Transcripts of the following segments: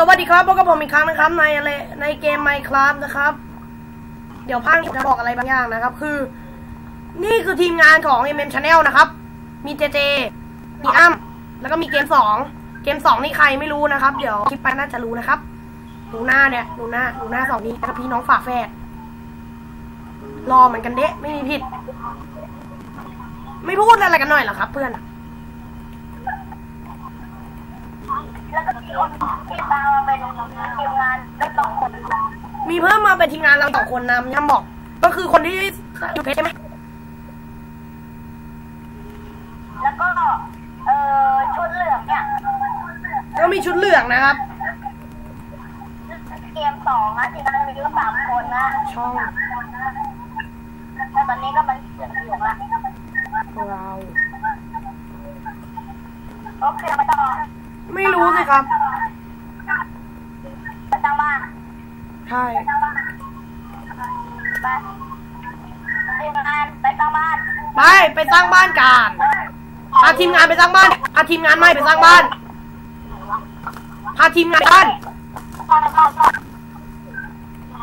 สวัสดีครับพบกับผมอีกครั้งนะครับในอะไรในเกม Minecraft นะครับ เดี๋ยวพังจะบอกอะไรบางอย่างนะครับ คือ นี่คือทีมงานของ MM Channel นะครับ มีเจเจมีอ้ำแล้วก็มีเกมสองเกมสองนี่ใครไม่รู้นะครับ เดี๋ยวคลิปไปน่าจะรู้นะครับหนูหน้าเนี่ยหนูหน้าหนูหน้าสองนี้แล้วก็พี่น้องฝาแฝดรอเหมือนกันเดะไม่มีผิด ไม่พูดอะไรกันหน่อยหรอครับ เพื่อนแล้วก็ทีมทีมมาเป็นที มงานได้สองคนมีเพิ่มมาเป็นทีมงานเราสองคนนะย่ำบอก ก็คือคนที่อยู่เพชรใช่ไหมแล้วก็เอ่อชุดเหลืองเนี่ยก็มีชุดเหลืองนะครับ เกมสองนะทีมงานมีอยู่สามคนนะช่องแต่ตอนนี้ก็มันเหลืองอยู่ละเราโอเคมาต่อไม่รู้สิครับ ไปตั้งบ้าน ใช่ไปทีมงานไปตั้งบ้านไปไปสร้างบ้านกันพาทีมงานไปสร้างบ้านพาทีมงานไม่ไปสร้างบ้านพาทีมงานบ้าน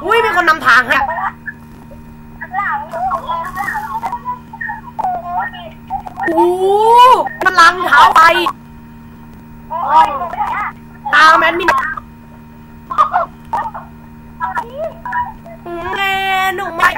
อุ้ยมีคนนำทางให้หลังโอ้ยโอ้โหมันลังเท้าไปโอ้ยตามแอดมิน No, my